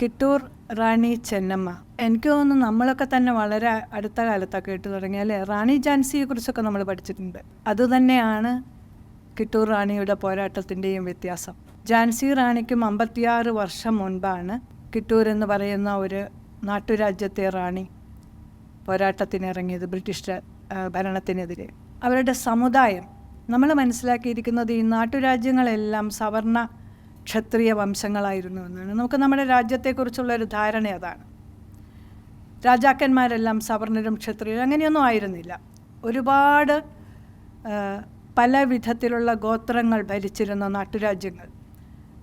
കിട്ടൂർ റാണി ചെന്നമ്മ. എനിക്ക് തോന്നുന്നു നമ്മളൊക്കെ തന്നെ വളരെ അടുത്ത കാലത്തൊക്കെ കേട്ടു തുടങ്ങിയാൽ റാണി ജാൻസിയെ കുറിച്ചൊക്കെ നമ്മൾ പഠിച്ചിട്ടുണ്ട്. അതുതന്നെയാണ് കിട്ടൂർ റാണിയുടെ പോരാട്ടത്തിന്റെയും വ്യത്യാസം. ജാൻസി റാണിക്കും അമ്പത്തിയാറ് വർഷം മുൻപാണ് കിട്ടൂർ എന്ന് പറയുന്ന ഒരു നാട്ടുരാജ്യത്തെ റാണി പോരാട്ടത്തിനിറങ്ങിയത് ബ്രിട്ടീഷ് ഭരണത്തിനെതിരെ. അവരുടെ സമുദായം നമ്മൾ മനസ്സിലാക്കിയിരിക്കുന്നത് ഈ നാട്ടുരാജ്യങ്ങളെല്ലാം സവർണ ക്ഷത്രിയ വംശങ്ങളായിരുന്നു എന്നാണ്. നമുക്ക് നമ്മുടെ രാജ്യത്തെക്കുറിച്ചുള്ള ഒരു ധാരണ അതാണ്. രാജാക്കന്മാരെല്ലാം സവർണരും ക്ഷത്രിയരും അങ്ങനെയൊന്നും ആയിരുന്നില്ല. ഒരുപാട് പല വിധത്തിലുള്ള ഗോത്രങ്ങൾ ഭരിച്ചിരുന്ന നാട്ടുരാജ്യങ്ങൾ.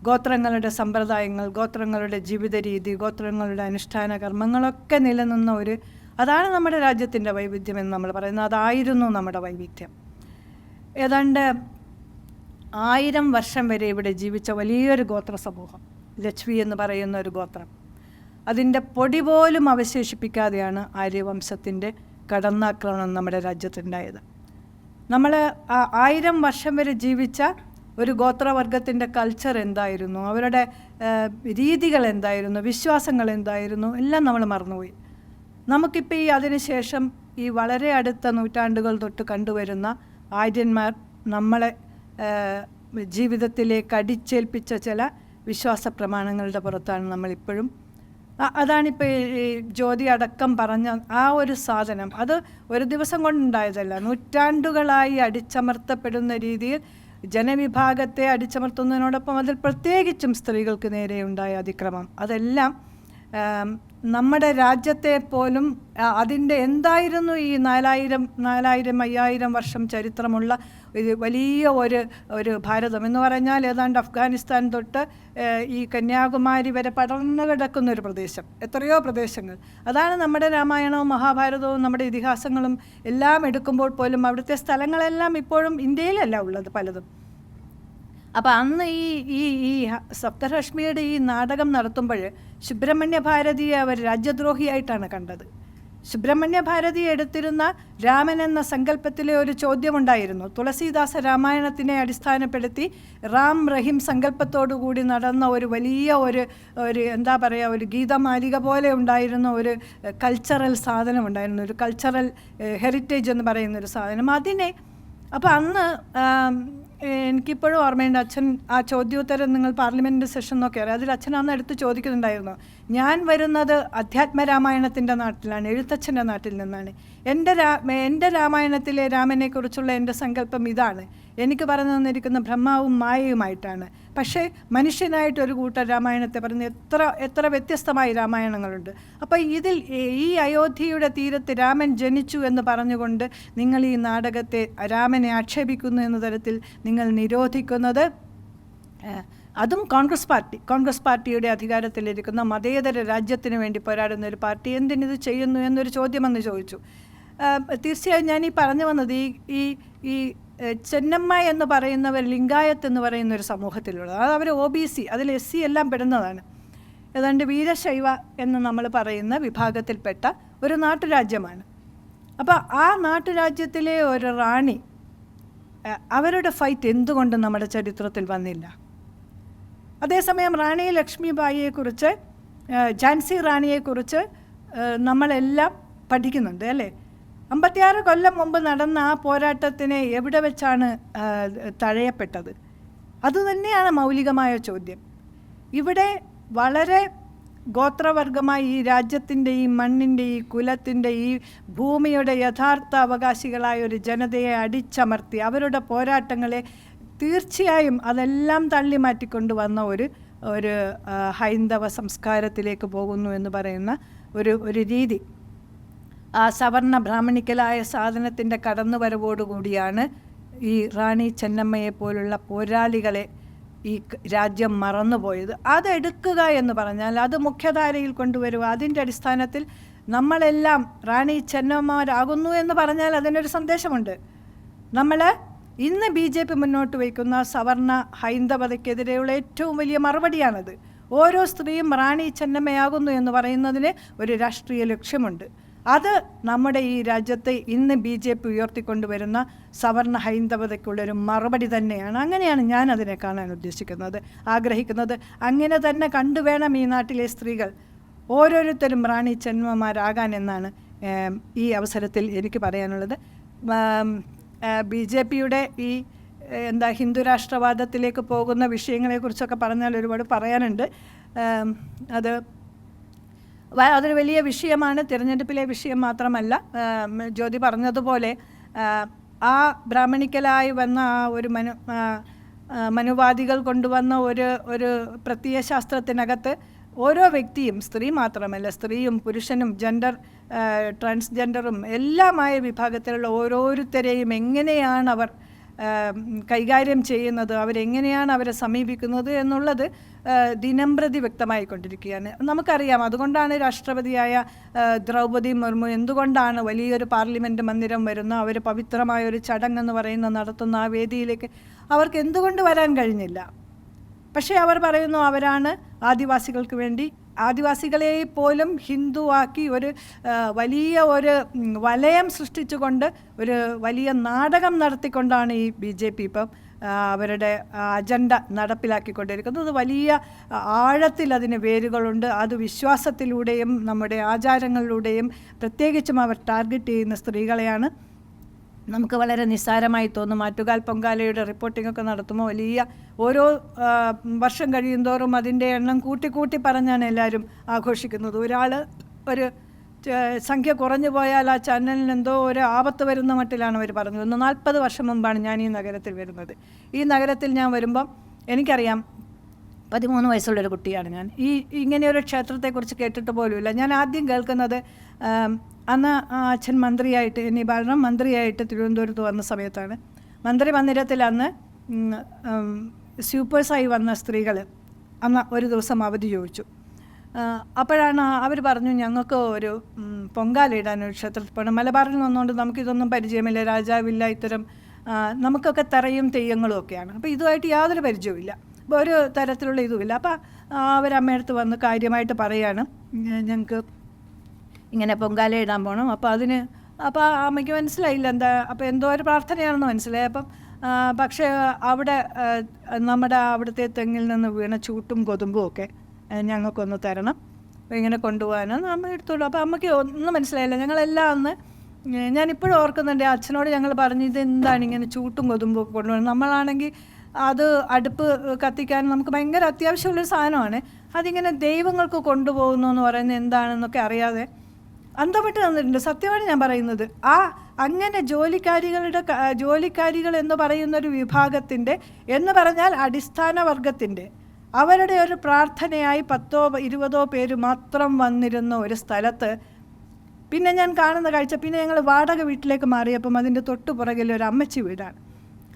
ഗോത്രങ്ങളുടെ സമ്പ്രദായങ്ങൾ ഗോത്രങ്ങളുടെ ജീവിത രീതി ഗോത്രങ്ങളുടെ അനുഷ്ഠാന കർമ്മങ്ങളൊക്കെ നിലനിന്ന ഒരു അതാണ് നമ്മുടെ രാജ്യത്തിന്റെ വൈവിധ്യം എന്ന് നമ്മൾ പറയുന്നത്. അതായിരുന്നു നമ്മുടെ വൈവിധ്യം. ഏതാണ്ട് ആയിരം വർഷം വരെ ഇവിടെ ജീവിച്ച വലിയൊരു ഗോത്ര സമൂഹം ലക്ഷ്മി എന്ന് പറയുന്ന ഒരു ഗോത്രം. അതിന്റെ പൊടി പോലും അവശേഷിപ്പിക്കാതെയാണ് ആര്യവംശത്തിന്റെ കടന്നാക്രമണം നമ്മുടെ രാജ്യത്തുണ്ടായത്. നമ്മൾ ആയിരം വർഷം വരെ ജീവിച്ച ഒരു ഗോത്രവർഗത്തിന്റെ കൾച്ചർ എന്തായിരുന്നു? അവരുടെ രീതികൾ എന്തായിരുന്നു? വിശ്വാസങ്ങൾ എന്തായിരുന്നു? എല്ലാം നമ്മൾ മറന്നുപോയി. നമുക്കിപ്പോൾ ഈ അതിനുശേഷം ഈ വളരെ അടുത്ത നൂറ്റാണ്ടുകൾ തൊട്ട് കണ്ടുവരുന്ന ആര്യന്മാർ നമ്മളെ ജീവിതത്തിലേക്ക് കടിച്ചേൽപ്പിച്ച ചില വിശ്വാസ പ്രമാണങ്ങളുടെ പുറത്താണ് നമ്മളിപ്പോഴും. അതാണിപ്പോൾ ഈ ജ്യോതി അടക്കം പറഞ്ഞ ആ ഒരു സാധനം. അത് ഒരു ദിവസം കൊണ്ടുണ്ടായതല്ല. നൂറ്റാണ്ടുകളായി അടിച്ചമർത്തപ്പെടുന്ന രീതിയിൽ ജനവിഭാഗത്തെ അടിച്ചമർത്തുന്നതിനോടൊപ്പം അതിൽ പ്രത്യേകിച്ചും സ്ത്രീകൾക്ക് നേരെ ഉണ്ടായ അതിക്രമം. അതെല്ലാം നമ്മുടെ രാജ്യത്തെ പോലും അതിന്റെ എന്തായിരുന്നു ഈ നാലായിരം നാലായിരം അയ്യായിരം വർഷം ചരിത്രമുള്ള ഇത് വലിയ ഒരു ഒരു ഭാരതം. എന്ന് പറഞ്ഞാൽ ഏതാണ്ട് അഫ്ഗാനിസ്ഥാൻ തൊട്ട് ഈ കന്യാകുമാരി വരെ പടർന്നു കിടക്കുന്ന ഒരു പ്രദേശം. എത്രയോ പ്രദേശങ്ങൾ. അതാണ് നമ്മുടെ രാമായണവും മഹാഭാരതവും നമ്മുടെ ഇതിഹാസങ്ങളും എല്ലാം എടുക്കുമ്പോൾ പോലും അവിടുത്തെ സ്ഥലങ്ങളെല്ലാം ഇപ്പോഴും ഇന്ത്യയിലല്ല ഉള്ളത് പലതും. അപ്പോൾ അന്ന് ഈ ഈ ഈ സപ്തരശ്മിയുടെ ഈ നാടകം നടത്തുമ്പോൾ സുബ്രഹ്മണ്യ ഭാരതിയെ അവർ രാജ്യദ്രോഹിയായിട്ടാണ് കണ്ടത്. സുബ്രഹ്മണ്യ ഭാരതി എടുത്തിരുന്ന രാമൻ എന്ന സങ്കല്പത്തിലെ ഒരു ചോദ്യമുണ്ടായിരുന്നു. തുളസീദാസ രാമായണത്തിനെ അടിസ്ഥാനപ്പെടുത്തി റാം റഹീം സങ്കല്പത്തോടുകൂടി നടന്ന ഒരു വലിയ ഒരു ഒരു എന്താ പറയുക ഒരു ഗീതമാലിക പോലെ ഉണ്ടായിരുന്ന ഒരു കൾച്ചറൽ സാധനം ഉണ്ടായിരുന്നു ഒരു കൾച്ചറൽ ഹെറിറ്റേജ് എന്ന് പറയുന്ന ഒരു സാധനം. അതിനെ അപ്പോൾ അന്ന് എനിക്കിപ്പോഴും ഓർമ്മയുണ്ട് അച്ഛൻ ആ ചോദ്യോത്തരം നിങ്ങൾ പാർലമെന്റ് സെഷൻ എന്നൊക്കെ അറിയാം. അതിൽ അച്ഛൻ അന്ന് എടുത്ത് ചോദിക്കുന്നുണ്ടായിരുന്നു. ഞാൻ വരുന്നത് അധ്യാത്മ രാമായണത്തിന്റെ നാട്ടിലാണ് എഴുത്തച്ഛന്റെ നാട്ടിൽ നിന്നാണ്. എന്റെ രാ എന്റെ രാമായണത്തിലെ രാമനെക്കുറിച്ചുള്ള എന്റെ സങ്കല്പം ഇതാണ്. എനിക്ക് പറഞ്ഞു തന്നിരിക്കുന്ന ബ്രഹ്മാവും മായയുമായിട്ടാണ്. പക്ഷേ മനുഷ്യനായിട്ട് ഒരു കൂട്ടം രാമായണത്തെ പറഞ്ഞ് എത്ര എത്ര വ്യത്യസ്തമായ രാമായണങ്ങളുണ്ട്. അപ്പോൾ ഇതിൽ ഈ അയോധ്യയുടെ തീരത്ത് രാമൻ ജനിച്ചു എന്ന് പറഞ്ഞുകൊണ്ട് നിങ്ങൾ ഈ നാടകത്തെ രാമനെ ആക്ഷേപിക്കുന്നു എന്ന തരത്തിൽ നിങ്ങൾ നിരോധിക്കുന്നത് അതും കോൺഗ്രസ് പാർട്ടി കോൺഗ്രസ് പാർട്ടിയുടെ അധികാരത്തിലിരിക്കുന്ന മതേതര രാജ്യത്തിന് വേണ്ടി പോരാടുന്ന ഒരു പാർട്ടി എന്തിനിത് ചെയ്യുന്നു എന്നൊരു ചോദ്യമെന്ന് ചോദിച്ചു. തീർച്ചയായും ഞാൻ ഈ പറഞ്ഞു വന്നത് ഈ ഈ ചെന്നമ്മ എന്ന് പറയുന്നവർ ലിംഗായത്ത് എന്ന് പറയുന്ന ഒരു സമൂഹത്തിലുള്ളത്. അത് അവർ ഒ ബി സി അതിൽ എസ് സി എല്ലാം പെടുന്നതാണ്. ഏതാണ്ട് വീരശൈവ എന്ന് നമ്മൾ പറയുന്ന വിഭാഗത്തിൽപ്പെട്ട ഒരു നാട്ടുരാജ്യമാണ്. അപ്പോൾ ആ നാട്ടുരാജ്യത്തിലെ ഒരു റാണി അവരുടെ ഫൈറ്റ് എന്തുകൊണ്ട് നമ്മുടെ ചരിത്രത്തിൽ വന്നില്ല? അതേസമയം റാണി ലക്ഷ്മിബായിയെക്കുറിച്ച് ഝാൻസി റാണിയെക്കുറിച്ച് നമ്മളെല്ലാം പഠിക്കുന്നുണ്ട് അല്ലേ? അമ്പത്തിയാറ് കൊല്ലം മുമ്പ് നടന്ന ആ പോരാട്ടത്തിനെ എവിടെ വെച്ചാണ് തഴയപ്പെട്ടത്? അതുതന്നെയാണ് മൗലികമായ ചോദ്യം. ഇവിടെ വളരെ ഗോത്രവർഗമായി ഈ രാജ്യത്തിന്റെ ഈ മണ്ണിന്റെ ഈ കുലത്തിന്റെ ഈ ഭൂമിയുടെ യഥാർത്ഥ അവകാശികളായ ഒരു ജനതയെ അടിച്ചമർത്തി അവരുടെ പോരാട്ടങ്ങളെ തീർച്ചയായും അതെല്ലാം തള്ളി മാറ്റിക്കൊണ്ടുവന്ന ഒരു ഒരു ഹൈന്ദവ സംസ്കാരത്തിലേക്ക് പോകുന്നു എന്ന് പറയുന്ന ഒരു ഒരു രീതി. ആ സവർണ ബ്രാഹ്മണിക്കലായ സാധനത്തിന്റെ കടന്നുവരവോടുകൂടിയാണ് ഈ റാണി ചെന്നമ്മയെ പോലുള്ള പോരാളികളെ ഈ രാജ്യം മറന്നുപോയത്. അതെടുക്കുക എന്ന് പറഞ്ഞാൽ അത് മുഖ്യധാരയിൽ കൊണ്ടുവരിക. അതിന്റെ അടിസ്ഥാനത്തിൽ നമ്മളെല്ലാം റാണി ചെന്നമ്മമാരാകുന്നു എന്ന് പറഞ്ഞാൽ അതിനൊരു സന്ദേശമുണ്ട്. നമ്മൾ ഇന്ന് ബി ജെ പി മുന്നോട്ട് വയ്ക്കുന്ന സവർണ ഹൈന്ദവതയ്ക്കെതിരെയുള്ള ഏറ്റവും വലിയ മറുപടിയാണത്. ഓരോ സ്ത്രീയും റാണി ചെന്നമ്മയാകുന്നു എന്ന് പറയുന്നതിന് ഒരു രാഷ്ട്രീയ ലക്ഷ്യമുണ്ട്. അത് നമ്മുടെ ഈ രാജ്യത്തെ ഇന്ന് ബി ജെ പി ഉയർത്തിക്കൊണ്ടുവരുന്ന സവർണ ഹൈന്ദവതയ്ക്കുള്ളൊരു മറുപടി തന്നെയാണ്. അങ്ങനെയാണ് ഞാൻ അതിനെ കാണാൻ ഉദ്ദേശിക്കുന്നത് ആഗ്രഹിക്കുന്നത്. അങ്ങനെ തന്നെ കണ്ടുവേണം ഈ നാട്ടിലെ സ്ത്രീകൾ. ഓരോരുത്തരും റാണി ചെന്മമാരാകാൻ എന്നാണ് ഈ അവസരത്തിൽ എനിക്ക് പറയാനുള്ളത്. ബി ജെ പിയുടെ ഈ എന്താ ഹിന്ദു രാഷ്ട്രവാദത്തിലേക്ക് പോകുന്ന വിഷയങ്ങളെക്കുറിച്ചൊക്കെ പറഞ്ഞാൽ ഒരുപാട് പറയാനുണ്ട്. അത് അതൊരു വലിയ വിഷയമാണ്. തിരഞ്ഞെടുപ്പിലെ വിഷയം മാത്രമല്ല ജ്യോതി പറഞ്ഞതുപോലെ ആ, ബ്രാഹ്മണിക്കലായി വന്ന ആ ഒരു മനു മനുവാദികൾ കൊണ്ടുവന്ന ഒരു ഒരു പ്രത്യയശാസ്ത്രത്തിനകത്ത് ഓരോ വ്യക്തിയും സ്ത്രീ മാത്രമല്ല സ്ത്രീയും പുരുഷനും ജെൻഡർ ട്രാൻസ്ജെൻഡറും എല്ലാമായ വിഭാഗത്തിലുള്ള ഓരോരുത്തരെയും എങ്ങനെയാണ് അവർ കൈകാര്യം ചെയ്യുന്നത് അവരെങ്ങനെയാണ് അവരെ സമീപിക്കുന്നത് എന്നുള്ളത് ദിനം ദിനംപ്രതി വ്യക്തമായിക്കൊണ്ടിരിക്കുകയാണ്. നമുക്കറിയാം അതുകൊണ്ടാണ് രാഷ്ട്രപതിയായ ദ്രൗപദി മുർമു എന്തുകൊണ്ടാണ് വലിയൊരു പാർലമെന്റ് മന്ദിരം വരുന്ന അവർ പവിത്രമായ ഒരു ചടങ്ങെന്ന് പറയുന്ന നടത്തുന്ന ആ വേദിയിലേക്ക് അവർക്ക് എന്തുകൊണ്ട് വരാൻ കഴിഞ്ഞില്ല? പക്ഷേ അവർ പറയുന്നു അവരാണ് ആദിവാസികൾക്ക് വേണ്ടി ആദിവാസികളെ പോലും ഹിന്ദുവാക്കി ഒരു വലിയ ഒരു വലയം സൃഷ്ടിച്ചുകൊണ്ട് ഒരു വലിയ നാടകം നടത്തിക്കൊണ്ടാണ് ഈ ബി ജെ പി ഇപ്പം അവരുടെ അജണ്ട നടപ്പിലാക്കിക്കൊണ്ടിരിക്കുന്നത്. അത് വലിയ ആഴത്തിൽ അതിന് വേരുകളുണ്ട്. അത് വിശ്വാസത്തിലൂടെയും നമ്മുടെ ആചാരങ്ങളിലൂടെയും പ്രത്യേകിച്ചും അവർ ടാർഗറ്റ് ചെയ്യുന്ന സ്ത്രീകളെയാണ് നമുക്ക് വളരെ നിസ്സാരമായി തോന്നും. ആറ്റുകാൽ പൊങ്കാലയുടെ റിപ്പോർട്ടിംഗ് ഒക്കെ നടത്തുമ്പോൾ വലിയ ഓരോ വർഷം കഴിയുന്തോറും അതിന്റെ എണ്ണം കൂട്ടി കൂട്ടി പറഞ്ഞാണ് എല്ലാവരും ആഘോഷിക്കുന്നത്. ഒരാൾ ഒരു സംഖ്യ കുറഞ്ഞു പോയാൽ ആ ചാനലിന് എന്തോ ഒരു ആപത്ത് വരുന്ന മട്ടിലാണ് അവർ പറഞ്ഞത്. ഒന്ന് നാൽപ്പത് വർഷം മുമ്പാണ് ഞാൻ ഈ നഗരത്തിൽ വരുന്നത്. ഈ നഗരത്തിൽ ഞാൻ വരുമ്പം എനിക്കറിയാം പതിമൂന്ന് വയസ്സുള്ളൊരു കുട്ടിയാണ് ഞാൻ. ഈ ഇങ്ങനെയൊരു ക്ഷേത്രത്തെക്കുറിച്ച് കേട്ടിട്ട് പോലുമില്ല. ഞാൻ ആദ്യം കേൾക്കുന്നത് അന്ന് അച്ഛൻ മന്ത്രിയായിട്ട് എന്നെ ബാലനം മന്ത്രിയായിട്ട് തിരുവനന്തപുരത്ത് വന്ന സമയത്താണ്. മന്ത്രി മന്ദിരത്തിൽ അന്ന് സ്യൂപ്പേഴ്സായി വന്ന സ്ത്രീകൾ അന്ന് ഒരു ദിവസം അവധി ചോദിച്ചു. അപ്പോഴാണ് അവർ പറഞ്ഞു ഞങ്ങൾക്ക് ഒരു പൊങ്കാലയിടാൻ ഒരു ക്ഷേത്രത്തിൽ പോകണം മലബാറിൽ നിന്നുകൊണ്ട് നമുക്കിതൊന്നും പരിചയമില്ല. രാജാവില്ല ഇത്തരം നമുക്കൊക്കെ തറയും തെയ്യങ്ങളും ഒക്കെയാണ്. അപ്പോൾ ഇതുമായിട്ട് യാതൊരു പരിചയവുമില്ല. അപ്പോൾ ഒരു തരത്തിലുള്ള ഇതുമില്ല. അപ്പോൾ അവരമ്മയടുത്ത് വന്ന് കാര്യമായിട്ട് പറയാണ് ഞങ്ങൾക്ക് ഇങ്ങനെ പൊങ്കാല ഇടാൻ പോകണം അപ്പോൾ അതിന് അപ്പോൾ അമ്മയ്ക്ക് മനസ്സിലായില്ല എന്താ അപ്പോൾ എന്തോ ഒരു പ്രാർത്ഥനയാണെന്ന് മനസ്സിലായി. അപ്പം പക്ഷേ അവിടെ നമ്മുടെ അവിടുത്തെ തെങ്ങിൽ നിന്ന് വീണ ചൂട്ടും കൊതുമ്പും ഒക്കെ ഞങ്ങൾക്കൊന്ന് തരണം. ഇങ്ങനെ കൊണ്ടുപോകാനെന്ന് അമ്മ എടുത്തോളൂ അപ്പോൾ അമ്മയ്ക്ക് ഒന്നും മനസ്സിലായില്ല. ഞങ്ങളെല്ലാം അന്ന് ഞാനിപ്പോഴും ഓർക്കുന്നുണ്ട്. അച്ഛനോട് ഞങ്ങൾ പറഞ്ഞു ഇത് എന്താണ് ഇങ്ങനെ ചൂട്ടും കൊതുമ്പും ഒക്കെ കൊണ്ടുപോകുന്നത്? നമ്മളാണെങ്കിൽ അത് അടുപ്പ് കത്തിക്കാൻ നമുക്ക് ഭയങ്കര അത്യാവശ്യമുള്ളൊരു സാധനമാണ്. അതിങ്ങനെ ദൈവങ്ങൾക്ക് കൊണ്ടുപോകുന്നു എന്ന് പറയുന്നത് എന്താണെന്നൊക്കെ അറിയാതെ അന്തമിട്ട് തന്നിട്ടുണ്ട്. സത്യമാണ് ഞാൻ പറയുന്നത്. ആ അങ്ങനെ ജോലിക്കാരികളുടെ ജോലിക്കാരികൾ എന്ന് പറയുന്ന ഒരു വിഭാഗത്തിന്റെ എന്ന് പറഞ്ഞാൽ അടിസ്ഥാന വർഗത്തിന്റെ. അവരുടെ ഒരു പ്രാർത്ഥനയായി പത്തോ ഇരുപതോ പേര് മാത്രം വന്നിരുന്ന ഒരു സ്ഥലത്ത് പിന്നെ ഞാൻ കാണുന്ന കാഴ്ച പിന്നെ ഞങ്ങൾ വാടക വീട്ടിലേക്ക് മാറിയപ്പം അതിന്റെ തൊട്ടു പുറകിൽ ഒരു അമ്മച്ചി വീടാണ്.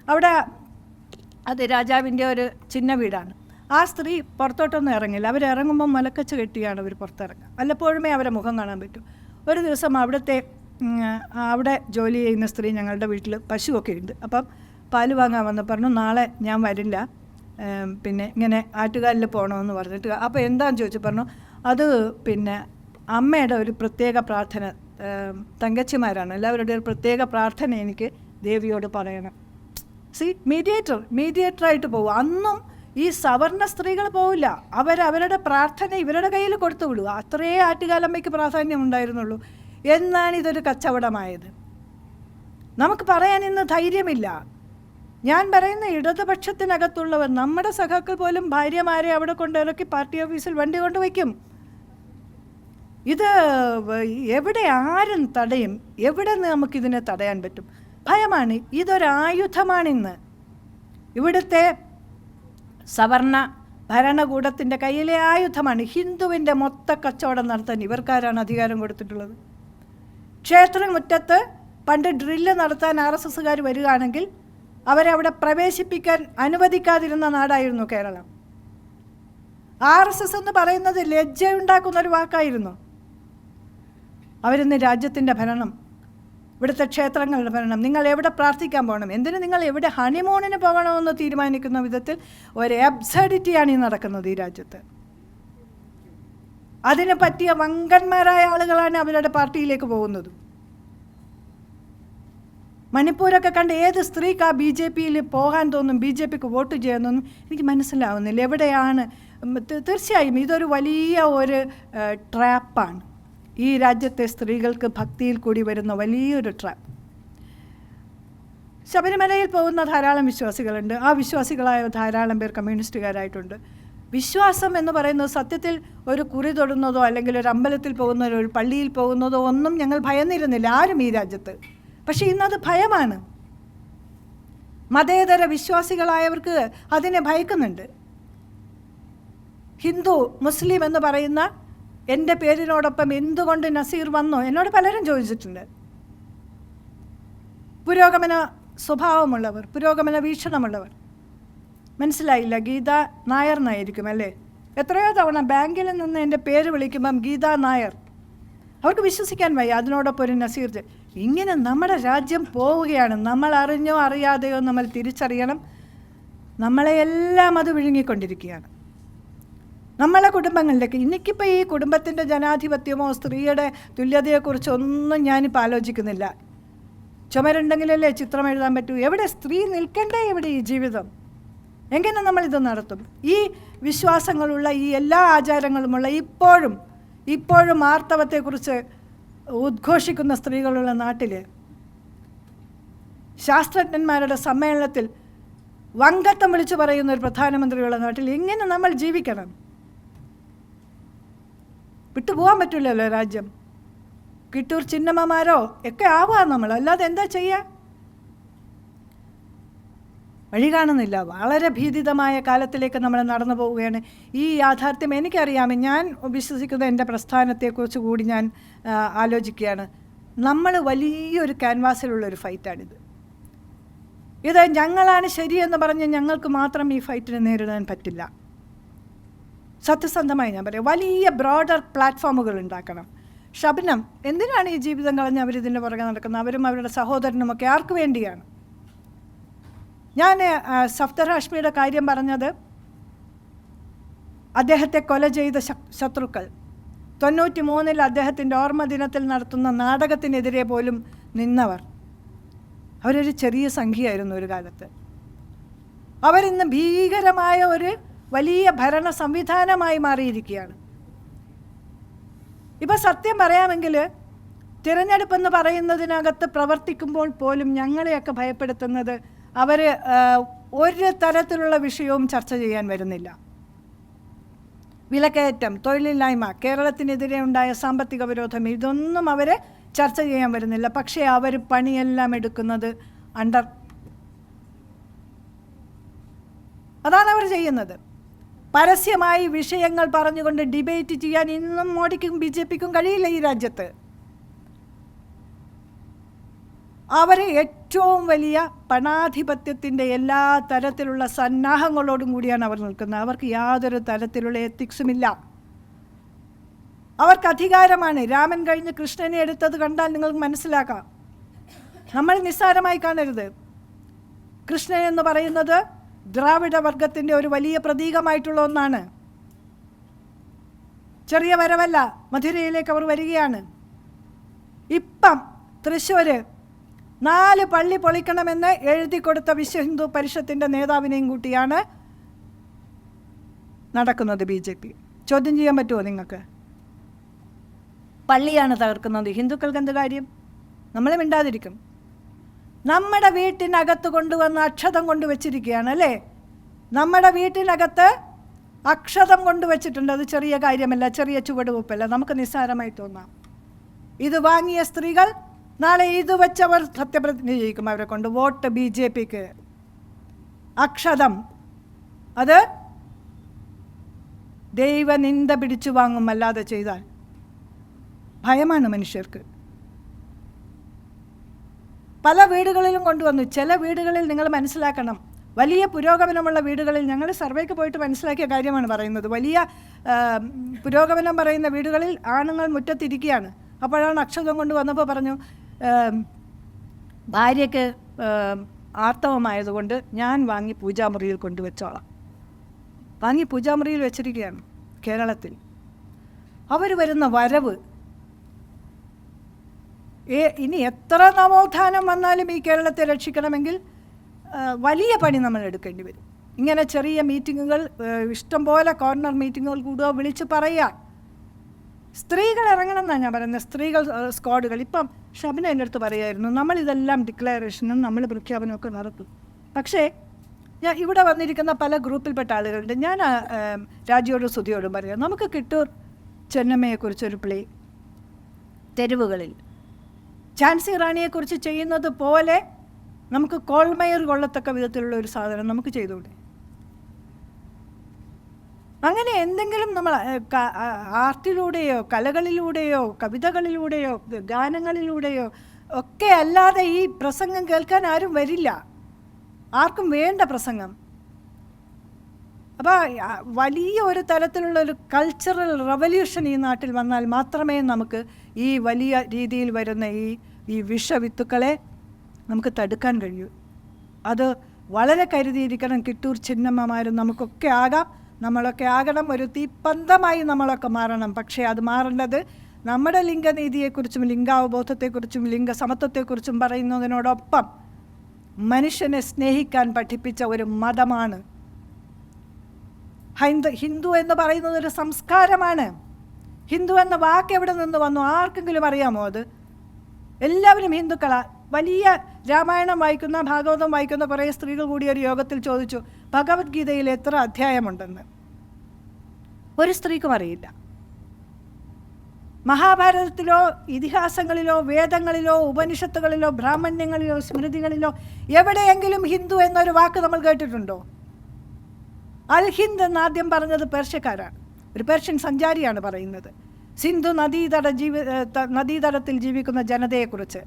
അവിടെ അത് രാജാവിന്റെ ഒരു ചിന്ന വീടാണ്. ആ സ്ത്രീ പുറത്തോട്ടൊന്നും ഇറങ്ങില്ല. അവർ ഇറങ്ങുമ്പോൾ മലക്കച്ച കെട്ടിയാണ് അവർ പുറത്തിറങ്ങുക. വല്ലപ്പോഴുമേ അവരെ മുഖം കാണാൻ പറ്റൂ. ഒരു ദിവസം അവിടുത്തെ അവിടെ ജോലി ചെയ്യുന്ന സ്ത്രീ ഞങ്ങളുടെ വീട്ടിൽ പശുവൊക്കെ ഉണ്ട്. അപ്പം പാൽ വാങ്ങാൻ വന്ന് പറഞ്ഞു നാളെ ഞാൻ വരില്ല. പിന്നെ ഇങ്ങനെ ആറ്റുകാലിൽ പോകണമെന്ന് പറഞ്ഞിട്ട്. അപ്പോൾ എന്താണെന്ന് ചോദിച്ചു പറഞ്ഞു അത് പിന്നെ അമ്മയുടെ ഒരു പ്രത്യേക പ്രാർത്ഥന തങ്കച്ചിമാരാണ്. എല്ലാവരുടെ ഒരു പ്രത്യേക പ്രാർത്ഥന എനിക്ക് ദേവിയോട് പറയണം. സി മീഡിയേറ്റർ മീഡിയേറ്ററായിട്ട് പോകും അന്നും ഈ സവർണ സ്ത്രീകൾ പോവില്ല. അവർ അവരുടെ പ്രാർത്ഥന ഇവരുടെ കയ്യിൽ കൊടുത്തു വിടുക. അത്രേ ആറ്റുകാലമ്മയ്ക്ക് പ്രാധാന്യം ഉണ്ടായിരുന്നുള്ളൂ. എന്നാണ് ഇതൊരു കച്ചവടമായത്. നമുക്ക് പറയാൻ ഇന്ന് ധൈര്യമില്ല. ഞാൻ പറയുന്ന ഇടതുപക്ഷത്തിനകത്തുള്ളവർ നമ്മുടെ സഖാക്കൾ പോലും ഭാര്യമാരെ അവിടെ കൊണ്ടിറക്കി പാർട്ടി ഓഫീസിൽ വണ്ടി കൊണ്ടുവയ്ക്കും ഇത് എവിടെ ആരും തടയും? എവിടെ നിന്ന് നമുക്കിതിനെ തടയാൻ പറ്റും? ഭയമാണ്. ഇതൊരായുധമാണിന്ന്. ഇവിടുത്തെ സവർണ ഭരണകൂടത്തിന്റെ കയ്യിലെ ആയുധമാണ്. ഹിന്ദുവിന്റെ മൊത്ത കച്ചവടം നടത്താൻ ഇവർക്കാരാണ് അധികാരം കൊടുത്തിട്ടുള്ളത്. ക്ഷേത്രമുറ്റത്ത് പണ്ട് ഡ്രില്ല് നടത്താൻ ആർ എസ് എസ്സുകാർ വരികയാണെങ്കിൽ അവരെ അവിടെ പ്രവേശിപ്പിക്കാൻ അനുവദിക്കാതിരുന്ന നാടായിരുന്നു കേരളം. ആർ എസ് എസ് എന്ന് പറയുന്നത് ലജ്ജയുണ്ടാക്കുന്ന ഒരു വാക്കായിരുന്നു. അവരിന്ന് രാജ്യത്തിന്റെ ഭരണം ഇവിടുത്തെ ക്ഷേത്രങ്ങളുടെ ഭരണം നിങ്ങൾ എവിടെ പ്രാർത്ഥിക്കാൻ പോകണം? എന്തിനു നിങ്ങൾ എവിടെ ഹണിമൂണിന് പോകണമെന്ന് തീരുമാനിക്കുന്ന വിധത്തിൽ ഒരു അബ്സഡിറ്റിയാണ് ഈ നടക്കുന്നത് ഈ രാജ്യത്ത്. അതിന് പറ്റിയ വങ്കന്മാരായ ആളുകളാണ് അവരുടെ പാർട്ടിയിലേക്ക് പോകുന്നത്. മണിപ്പൂരൊക്കെ കണ്ട് ഏത് സ്ത്രീക്ക് ആ ബി ജെ പിയിൽ പോകാൻ തോന്നും ബി ജെ പിക്ക് വോട്ട് ചെയ്യാമെന്നൊന്നും എനിക്ക് മനസ്സിലാവുന്നില്ല. എവിടെയാണ്? തീർച്ചയായും ഇതൊരു വലിയ ഒരു ട്രാപ്പാണ് ഈ രാജ്യത്തെ സ്ത്രീകൾക്ക് ഭക്തിയിൽ കൂടി വരുന്ന വലിയൊരു ട്രാപ്പ് ശബരിമലയിൽ പോകുന്ന ധാരാളം വിശ്വാസികളുണ്ട്. ആ വിശ്വാസികളായ ധാരാളം പേർ കമ്മ്യൂണിസ്റ്റുകാരായിട്ടുണ്ട്. വിശ്വാസം എന്ന് പറയുന്നത് സത്യത്തിൽ ഒരു കുറി തൊടുന്നതോ അല്ലെങ്കിൽ ഒരു അമ്പലത്തിൽ പോകുന്നതോ ഒരു പള്ളിയിൽ പോകുന്നതോ ഒന്നും ഞങ്ങൾ ഭയന്നിരുന്നില്ല. ആരും ഈ രാജ്യത്ത്. പക്ഷേ ഇന്നത് ഭയമാണ്. മതേതര വിശ്വാസികളായവർക്ക് അതിനെ ഭയക്കുന്നുണ്ട്. ഹിന്ദു മുസ്ലിം എന്ന് പറയുന്ന എന്റെ പേരിനോടൊപ്പം എന്തുകൊണ്ട് നസീർ വന്നോ? എന്നോട് പലരും ചോദിച്ചിട്ടുണ്ട്. പുരോഗമന സ്വഭാവമുള്ളവർ പുരോഗമന വീക്ഷണമുള്ളവർ. മനസ്സിലായില്ല ഗീത നായർ എന്നായിരിക്കും അല്ലേ? എത്രയോ തവണ ബാങ്കിൽ നിന്ന് എന്റെ പേര് വിളിക്കുമ്പം ഗീത നായർ. അവർക്ക് വിശ്വസിക്കാൻ വയ്യ അതിനോടൊപ്പം ഒരു നസീർ ഇങ്ങനെ നമ്മുടെ രാജ്യം പോവുകയാണ്. നമ്മൾ അറിഞ്ഞോ അറിയാതെയോ നമ്മൾ തിരിച്ചറിയണം. നമ്മളെയെല്ലാം അത് വിഴുങ്ങിക്കൊണ്ടിരിക്കുകയാണ്. നമ്മളെ കുടുംബങ്ങളിലേക്ക്. എനിക്കിപ്പോൾ ഈ കുടുംബത്തിന്റെ ജനാധിപത്യമോ സ്ത്രീയുടെ തുല്യതയെക്കുറിച്ച് ഒന്നും ഞാനിപ്പോൾ ആലോചിക്കുന്നില്ല. ചുമരുണ്ടെങ്കിലല്ലേ ചിത്രം എഴുതാൻ പറ്റൂ? എവിടെ സ്ത്രീ നിൽക്കണ്ടേ എവിടെ ഈ ജീവിതം? എങ്ങനെ നമ്മളിത് നടത്തും? ഈ വിശ്വാസങ്ങളുള്ള ഈ എല്ലാ ആചാരങ്ങളുമുള്ള ഇപ്പോഴും ഇപ്പോഴും ആർത്തവത്തെക്കുറിച്ച് ഉദ്ഘോഷിക്കുന്ന സ്ത്രീകളുള്ള നാട്ടിൽ ശാസ്ത്രജ്ഞന്മാരുടെ സമ്മേളനത്തിൽ വങ്കത്തം വിളിച്ചു പറയുന്ന ഒരു പ്രധാനമന്ത്രിയുള്ള നാട്ടിൽ എങ്ങനെ നമ്മൾ ജീവിക്കണം? വിട്ടുപോകാൻ പറ്റില്ലല്ലോ രാജ്യം. കിട്ടൂർ ചിന്നമ്മമാരോ? ഒക്കെ ആവാം നമ്മൾ. അല്ലാതെ എന്താ ചെയ്യുക വഴി കാണുന്നില്ല. വളരെ ഭീതിതമായ കാലത്തിലേക്ക് നമ്മൾ നടന്നു പോവുകയാണ്. ഈ യാഥാർത്ഥ്യം എനിക്കറിയാം. ഞാൻ വിശ്വസിക്കുന്ന എന്റെ പ്രസ്ഥാനത്തെക്കുറിച്ച് കൂടി ഞാൻ ആലോചിക്കുകയാണ്. നമ്മൾ വലിയൊരു ക്യാൻവാസിലുള്ളൊരു ഫൈറ്റാണിത്. ഇത് ഞങ്ങളാണ് ശരിയെന്ന് പറഞ്ഞ് ഞങ്ങൾക്ക് മാത്രം ഈ ഫൈറ്റിനെ നേരിടാൻ പറ്റില്ല. സത്യസന്ധമായി ഞാൻ പറയാം. വലിയ ബ്രോഡർ പ്ലാറ്റ്ഫോമുകൾ ഉണ്ടാക്കണം. ഷബ്നം എന്തിനാണ് ഈ ജീവിതം കളഞ്ഞ് അവരിതിന്റെ പുറകെ നടക്കുന്നത്? അവരും അവരുടെ സഹോദരനുമൊക്കെ ആർക്ക് വേണ്ടിയാണ്? ഞാൻ സഫ്തർ ഹാഷ്മിയുടെ കാര്യം പറഞ്ഞത് അദ്ദേഹത്തെ കൊല ചെയ്ത ശത്രുക്കൾ. തൊണ്ണൂറ്റി മൂന്നിൽ അദ്ദേഹത്തിന്റെ ഓർമ്മ ദിനത്തിൽ നടത്തുന്ന നാടകത്തിനെതിരെ പോലും നിന്നവർ. അവരൊരു ചെറിയ സംഖ്യയായിരുന്നു ഒരു കാലത്ത്. അവരിന്ന് ഭീകരമായ ഒരു വലിയ ഭരണ സംവിധാനമായി മാറിയിരിക്കുകയാണ്. ഇപ്പം സത്യം പറയാമെങ്കിൽ തിരഞ്ഞെടുപ്പെന്ന് പറയുന്നതിനകത്ത് പ്രവർത്തിക്കുമ്പോൾ പോലും ഞങ്ങളെയൊക്കെ ഭയപ്പെടുത്തുന്നത് അവർ ഒരു തരത്തിലുള്ള വിഷയവും ചർച്ച ചെയ്യാൻ വരുന്നില്ല. വിലക്കയറ്റം തൊഴിലില്ലായ്മ കേരളത്തിനെതിരെ ഉണ്ടായ സാമ്പത്തിക വിരോധം ഇതൊന്നും അവർ ചർച്ച ചെയ്യാൻ വരുന്നില്ല. പക്ഷേ അവർ പണിയെല്ലാം എടുക്കുന്നത് അണ്ടർ അതാണ് അവർ ചെയ്യുന്നത്. പരസ്യമായി വിഷയങ്ങൾ പറഞ്ഞുകൊണ്ട് ഡിബേറ്റ് ചെയ്യാൻ ഇന്നും മോഡിക്കും ബി ജെ പിക്കും കഴിയില്ല ഈ രാജ്യത്ത്. അവരെ ഏറ്റവും വലിയ പണാധിപത്യത്തിന്റെ എല്ലാ തരത്തിലുള്ള സന്നാഹങ്ങളോടും കൂടിയാണ് അവർ നിൽക്കുന്നത്. അവർക്ക് യാതൊരു തരത്തിലുള്ള എത്തിക്സുമില്ല അവർക്ക് അധികാരമാണ്. രാമൻ കഴിഞ്ഞ് കൃഷ്ണനെ എടുത്തത് കണ്ടാൽ നിങ്ങൾക്ക് മനസ്സിലാക്കാം. നമ്മൾ നിസ്സാരമായി കാണരുത്. കൃഷ്ണൻ എന്ന് പറയുന്നത് ദ്രാവിഡ വർഗത്തിന്റെ ഒരു വലിയ പ്രതീകമായിട്ടുള്ള ഒന്നാണ്. ചെറിയ വരവല്ല മധുരയിലേക്ക് അവർ വരികയാണ്. ഇപ്പം തൃശ്ശൂർ നാല് പള്ളി പൊളിക്കണമെന്ന് എഴുതി കൊടുത്ത വിശ്വ ഹിന്ദു പരിഷത്തിന്റെ നേതാവിനെയും കൂട്ടിയാണ് നടക്കുന്നത് ബി ജെ പി. ചോദ്യം ചെയ്യാൻ പറ്റുമോ നിങ്ങൾക്ക്? പള്ളിയാണ് തകർക്കുന്നത്. ഹിന്ദുക്കൾക്ക് എന്ത് കാര്യം? നമ്മളെ മിണ്ടാതിരിക്കും. നമ്മുടെ വീട്ടിനകത്ത് കൊണ്ടുവന്ന് അക്ഷതം കൊണ്ടുവച്ചിരിക്കുകയാണ് അല്ലേ? നമ്മുടെ വീട്ടിനകത്ത് അക്ഷതം കൊണ്ടുവച്ചിട്ടുണ്ട് അത് ചെറിയ കാര്യമല്ല ചെറിയ ചുവടുവെപ്പല്ല. നമുക്ക് നിസ്സാരമായി തോന്നാം. ഇത് വാങ്ങിയ സ്ത്രീകൾ നാളെ ഇത് വെച്ചവർ സത്യപ്രതിജ്ഞ ചെയ്യിക്കും അവരെ കൊണ്ട്. വോട്ട് ബി ജെ പിക്ക്. അക്ഷതം. അത് ദൈവനിന്ദ പിടിച്ചു വാങ്ങും അല്ലാതെ ചെയ്താൽ. ഭയമാണ് മനുഷ്യർക്ക്. പല വീടുകളിലും കൊണ്ടുവന്നു. ചില വീടുകളിൽ നിങ്ങൾ മനസ്സിലാക്കണം. വലിയ പുരോഗമനമുള്ള വീടുകളിൽ ഞങ്ങൾ സർവേക്ക് പോയിട്ട് മനസ്സിലാക്കിയ കാര്യമാണ് പറയുന്നത്. വലിയ പുരോഗമനം പറയുന്ന വീടുകളിൽ ആണുങ്ങൾ മുറ്റത്തിരിക്കുകയാണ്. അപ്പോഴാണ് അക്ഷതം കൊണ്ട് വന്നപ്പോൾ പറഞ്ഞു ഭാര്യയ്ക്ക് ആർത്തവമായതുകൊണ്ട് ഞാൻ വാങ്ങി പൂജാമുറിയിൽ കൊണ്ടുവച്ചോളാം. വാങ്ങി പൂജാമുറിയിൽ വെച്ചിരിക്കുകയാണ് കേരളത്തിൽ. അവർ വരുന്ന വരവ് ഇനി എത്ര നവോത്ഥാനം വന്നാലും ഈ കേരളത്തെ രക്ഷിക്കണമെങ്കിൽ വലിയ പണി നമ്മൾ എടുക്കേണ്ടി വരും. ഇങ്ങനെ ചെറിയ മീറ്റിങ്ങുകൾ ഇഷ്ടംപോലെ കോർണർ മീറ്റിങ്ങുകൾ കൂടുക വിളിച്ച് പറയുക. സ്ത്രീകൾ ഇറങ്ങണം എന്നാണ് ഞാൻ പറയുന്നത്. സ്ത്രീകൾ സ്ക്വാഡുകൾ. ഇപ്പം ഷബിന എന്റെ അടുത്ത് പറയായിരുന്നു നമ്മളിതെല്ലാം ഡിക്ലറേഷനും നമ്മൾ പ്രഖ്യാപനവും ഒക്കെ നടത്തും. പക്ഷേ ഞാൻ ഇവിടെ വന്നിരിക്കുന്ന പല ഗ്രൂപ്പിൽപ്പെട്ട ആളുകളുണ്ട്. ഞാൻ രാജിയോടും സുധിയോടും പറയാം നമുക്ക് കിട്ടൂർ ചെന്നമ്മയെക്കുറിച്ചൊരു പ്ലേ തെരുവുകളിൽ. ഝാൻസി റാണിയെക്കുറിച്ച് ചെയ്യുന്നത് പോലെ നമുക്ക് കോൾമയർ കൊള്ളത്തക്ക വിധത്തിലുള്ള ഒരു സാധനം നമുക്ക് ചെയ്തുകൂടെ? അങ്ങനെ എന്തെങ്കിലും നമ്മൾ ആർട്ടിലൂടെയോ കലകളിലൂടെയോ കവിതകളിലൂടെയോ ഗാനങ്ങളിലൂടെയോ ഒക്കെ അല്ലാതെ ഈ പ്രസംഗം കേൾക്കാൻ ആരും വരില്ല. ആർക്കും വേണ്ട പ്രസംഗം. അപ്പോൾ വലിയ ഒരു തരത്തിലുള്ള ഒരു കൾച്ചറൽ റവല്യൂഷൻ ഈ നാട്ടിൽ വന്നാൽ മാത്രമേ നമുക്ക് ഈ വലിയ രീതിയിൽ വരുന്ന ഈ ഈ വിഷവിത്തുക്കളെ നമുക്ക് തടുക്കാൻ കഴിയൂ. അത് വളരെ കരുതിയിരിക്കണം കിട്ടൂർ ചിന്നമ്മമാരും നമുക്കൊക്കെ ആകാം. നമ്മളൊക്കെ ആകണം. ഒരു തീപ്പന്തമായി നമ്മളൊക്കെ മാറണം. പക്ഷേ അത് മാറേണ്ടത് നമ്മുടെ ലിംഗനീതിയെക്കുറിച്ചും ലിംഗാവബോധത്തെക്കുറിച്ചും ലിംഗസമത്വത്തെക്കുറിച്ചും പറയുന്നതിനോടൊപ്പം മനുഷ്യനെ സ്നേഹിക്കാൻ പഠിപ്പിച്ച ഒരു മതമാണ്. ഹൈന്ദു ഹിന്ദു എന്ന് പറയുന്നത് ഒരു സംസ്കാരമാണ്. ഹിന്ദു എന്ന വാക്ക് എവിടെ നിന്ന് വന്നു? ആർക്കെങ്കിലും അറിയാമോ അത്? എല്ലാവരും ഹിന്ദുക്കള. വലിയ രാമായണം വായിക്കുന്ന ഭാഗവതം വായിക്കുന്ന കുറേ സ്ത്രീകൾ കൂടി ഒരു യോഗത്തിൽ ചോദിച്ചു ഭഗവത്ഗീതയിൽ എത്ര അധ്യായമുണ്ടെന്ന്? ഒരു സ്ത്രീക്കും അറിയില്ല. മഹാഭാരതത്തിലോ ഇതിഹാസങ്ങളിലോ വേദങ്ങളിലോ ഉപനിഷത്തുകളിലോ ബ്രാഹ്മണ്യങ്ങളിലോ സ്മൃതികളിലോ എവിടെയെങ്കിലും ഹിന്ദു എന്നൊരു വാക്ക് നമ്മൾ കേട്ടിട്ടുണ്ടോ? അൽ ഹിന്ദ് എന്ന് ആദ്യം പറഞ്ഞത് പേർഷ്യക്കാരാണ്. ഒരു പേർഷ്യൻ സഞ്ചാരിയാണ് പറയുന്നത്. സിന്ധു നദീതട ജീവി നദീതടത്തിൽ ജീവിക്കുന്ന ജനതയെക്കുറിച്ച്.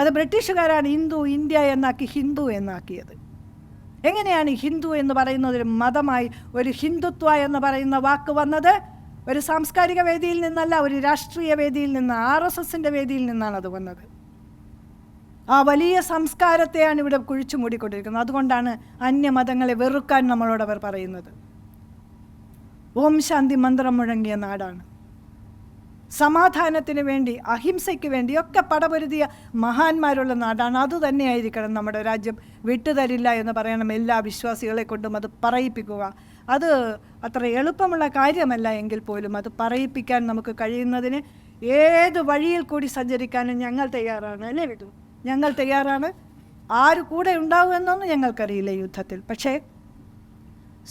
അത് ബ്രിട്ടീഷുകാരാണ് ഹിന്ദു ഇന്ത്യ എന്നാക്കി ഹിന്ദു എന്നാക്കിയത്. എങ്ങനെയാണ് ഹിന്ദു എന്ന് പറയുന്നത് ഒരു മതമായി ഒരു ഹിന്ദുത്വ എന്ന് പറയുന്ന വാക്ക് വന്നത്? ഒരു സാംസ്കാരിക വേദിയിൽ നിന്നല്ല ഒരു രാഷ്ട്രീയ വേദിയിൽ നിന്ന് ആർ എസ് എസിന്റെ വേദിയിൽ നിന്നാണ് അത് വന്നത്. ആ വലിയ സംസ്കാരത്തെയാണ് ഇവിടെ കുഴിച്ചു മൂടിക്കൊണ്ടിരിക്കുന്നത്. അതുകൊണ്ടാണ് അന്യമതങ്ങളെ വെറുക്കാൻ നമ്മളോട് അവർ പറയുന്നത്. ഓം ശാന്തി മന്ത്രം മുഴങ്ങിയ നാടാണ്. സമാധാനത്തിന് വേണ്ടി അഹിംസയ്ക്ക് വേണ്ടി ഒക്കെ പടപൊരുതിയ മഹാന്മാരുള്ള നാടാണ്. അതുതന്നെയായിരിക്കണം നമ്മുടെ രാജ്യം വിട്ടുതരില്ല എന്ന് പറയണം എല്ലാ വിശ്വാസികളെ കൊണ്ടും അത് പറയിപ്പിക്കുക. അത് അത്ര എളുപ്പമുള്ള കാര്യമല്ല എങ്കിൽ പോലും അത് പറയിപ്പിക്കാൻ നമുക്ക് കഴിയുന്നതിന് ഏത് വഴിയിൽ കൂടി സഞ്ചരിക്കാനും ഞങ്ങൾ തയ്യാറാണ്. അല്ലേ വിട്ടു ഞങ്ങൾ തയ്യാറാണ്. ആര് കൂടെ ഉണ്ടാവുമെന്നൊന്നും ഞങ്ങൾക്കറിയില്ല യുദ്ധത്തിൽ. പക്ഷേ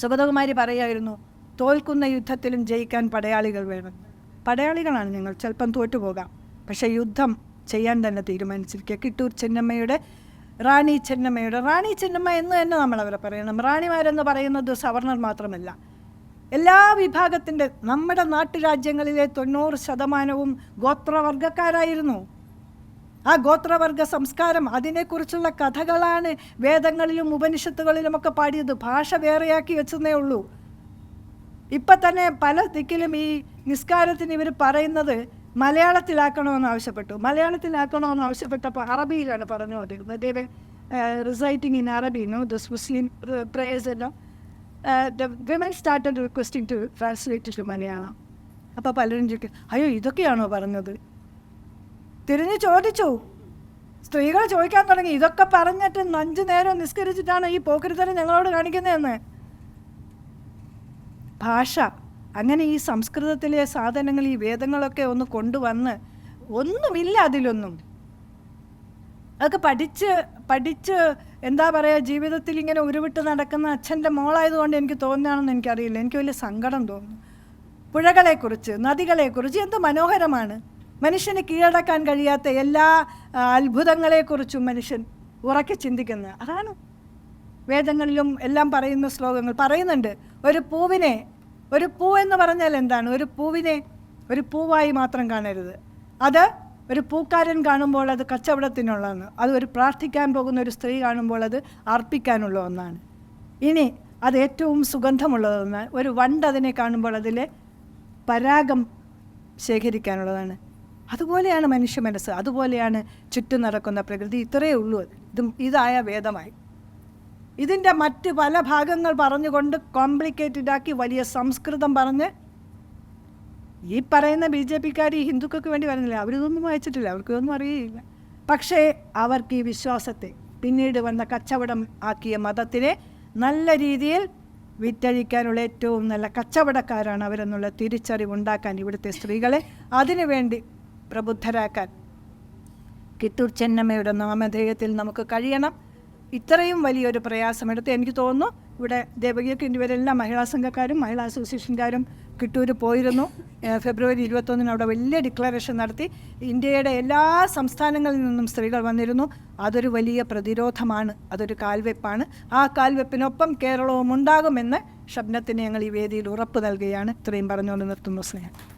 സുഗതകുമാരി പറയായിരുന്നു തോൽക്കുന്ന യുദ്ധത്തിലും ജയിക്കാൻ പടയാളികൾ വേണം. പടയാളികളാണ് ഞങ്ങൾ. ചിലപ്പം തോറ്റുപോകാം പക്ഷേ യുദ്ധം ചെയ്യാൻ തന്നെ തീരുമാനിച്ചിരിക്കുക. കിട്ടൂർ ചെന്നമ്മയുടെ റാണി ചെന്നമ്മയുടെ റാണി ചെന്നമ്മ എന്ന് തന്നെ നമ്മൾ അവരെ പറയണം. റാണിമാരെന്ന് പറയുന്നത് സവർണർ മാത്രമല്ല. എല്ലാ വിഭാഗത്തിന്റെ നമ്മുടെ നാട്ടുരാജ്യങ്ങളിലെ തൊണ്ണൂറ് ശതമാനവും ഗോത്രവർഗക്കാരായിരുന്നു ആ ഗോത്രവർഗ സംസ്കാരം അതിനെക്കുറിച്ചുള്ള കഥകളാണ് വേദങ്ങളിലും ഉപനിഷത്തുകളിലുമൊക്കെ പാടിയത്. ഭാഷ വേറെയാക്കി വെച്ചതേ ഉള്ളൂ. ഇപ്പം തന്നെ പല ദിക്കിലും ഈ നിസ്കാരത്തിന് ഇവർ പറയുന്നത് മലയാളത്തിലാക്കണമെന്ന് ആവശ്യപ്പെട്ടു. മലയാളത്തിലാക്കണമെന്ന് ആവശ്യപ്പെട്ടപ്പോൾ അറബിയിലാണ് പറഞ്ഞു കൊണ്ടിരുന്നത് ദേ റിസൈറ്റിംഗ് ഇൻ അറബി നോ ദിസ് മുസ്ലിം പ്രേയേഴ്സ് എല്ലാം the women started requesting to translate to Malayalam അപ്പോൾ പലരും ചോദിക്കും അയ്യോ ഇതൊക്കെയാണോ പറഞ്ഞത്? തിരിഞ്ഞ് ചോദിച്ചു. സ്ത്രീകൾ ചോദിക്കാൻ തുടങ്ങി. ഇതൊക്കെ പറഞ്ഞിട്ട് അഞ്ചു നേരം നിസ്കരിച്ചിട്ടാണ് ഈ പോക്കരുത്തരം ഞങ്ങളോട് കാണിക്കുന്നതെന്ന്. ഭാഷ അങ്ങനെ ഈ സംസ്കൃതത്തിലെ സാധനങ്ങൾ ഈ വേദങ്ങളൊക്കെ ഒന്ന് കൊണ്ടുവന്ന് ഒന്നുമില്ല അതിലൊന്നും. അതൊക്കെ പഠിച്ച് പഠിച്ച് എന്താ പറയുക ജീവിതത്തിൽ ഇങ്ങനെ ഉരുവിട്ട് നടക്കുന്ന അച്ഛന്റെ മോളായതുകൊണ്ട് എനിക്ക് തോന്നുകയാണെന്ന് എനിക്കറിയില്ല. എനിക്ക് വലിയ സങ്കടം തോന്നുന്നു. പുഴകളെക്കുറിച്ച് നദികളെക്കുറിച്ച് എന്ത് മനോഹരമാണ്. മനുഷ്യന് കീഴടക്കാൻ കഴിയാത്ത എല്ലാ അത്ഭുതങ്ങളെക്കുറിച്ചും മനുഷ്യൻ ഉറക്കെ ചിന്തിക്കുന്നത്. അതാണ് വേദങ്ങളിലും എല്ലാം പറയുന്ന ശ്ലോകങ്ങൾ പറയുന്നുണ്ട്. ഒരു പൂവിനെ ഒരു പൂ എന്ന് പറഞ്ഞാൽ എന്താണ്? ഒരു പൂവിനെ ഒരു പൂവായി മാത്രം കാണരുത്. അത് ഒരു പൂക്കാരൻ കാണുമ്പോൾ അത് കച്ചവടത്തിനുള്ളതാണ്. അത് ഒരു പ്രാർത്ഥിക്കാൻ പോകുന്ന ഒരു സ്ത്രീ കാണുമ്പോൾ അത് അർപ്പിക്കാനുള്ള ഒന്നാണ്. ഇനി അത് ഏറ്റവും സുഗന്ധമുള്ളതെന്ന് ഒരു വണ്ട് അതിനെ കാണുമ്പോൾ അതിലെ പരാഗം ശേഖരിക്കാനുള്ളതാണ്. അതുപോലെയാണ് മനുഷ്യ മനസ്സ് അതുപോലെയാണ് ചുറ്റും നടക്കുന്ന പ്രകൃതി. ഇത്രയേ ഉള്ളൂ ഇതും ഇതായ വേദമായി. ഇതിന്റെ മറ്റ് പല ഭാഗങ്ങൾ പറഞ്ഞുകൊണ്ട് കോംപ്ലിക്കേറ്റഡ് ആക്കി വലിയ സംസ്കൃതം പറഞ്ഞ് ഈ പറയുന്ന ബി ജെ പിക്കാർ ഈ ഹിന്ദുക്കൾക്ക് വേണ്ടി വരുന്നില്ല അവരിതൊന്നും വായിച്ചിട്ടില്ല. അവർക്ക് ഇതൊന്നും അറിയില്ല. പക്ഷേ അവർക്ക് ഈ വിശ്വാസത്തെ പിന്നീട് വന്ന കച്ചവടം ആക്കിയ മതത്തിനെ നല്ല രീതിയിൽ വിറ്റഴിക്കാനുള്ള ഏറ്റവും നല്ല കച്ചവടക്കാരാണ് അവരെന്നുള്ള തിരിച്ചറിവുണ്ടാക്കാൻ ഇവിടുത്തെ സ്ത്രീകളെ അതിനുവേണ്ടി പ്രബുദ്ധരാക്കാൻ കിത്തൂർ ചെന്നമ്മയുടെ നാമധേയത്തിൽ നമുക്ക് കഴിയണം. ഇത്രയും വലിയൊരു പ്രയാസമെടുത്ത് എനിക്ക് തോന്നുന്നു ഇവിടെ ദേവകിയൊക്കെ ഇവരെല്ലാം മഹിളാ സംഘക്കാരും മഹിളാ അസോസിയേഷൻകാരും കിട്ടൂർ പോയിരുന്നു. ഫെബ്രുവരി ഇരുപത്തൊന്നിന് അവിടെ വലിയ ഡിക്ലറേഷൻ നടത്തി. ഇന്ത്യയുടെ എല്ലാ സംസ്ഥാനങ്ങളിൽ നിന്നും സ്ത്രീകൾ വന്നിരുന്നു. അതൊരു വലിയ പ്രതിരോധമാണ് അതൊരു കാൽവെപ്പാണ്. ആ കാൽവെപ്പിനൊപ്പം കേരളവും ഉണ്ടാകുമെന്ന് ഷബ്നത്തിന് ഞങ്ങൾ ഈ വേദിയിൽ ഉറപ്പ് നൽകുകയാണ്. ഇത്രയും പറഞ്ഞുകൊണ്ട് നിർത്തുന്നു സ്നേഹം.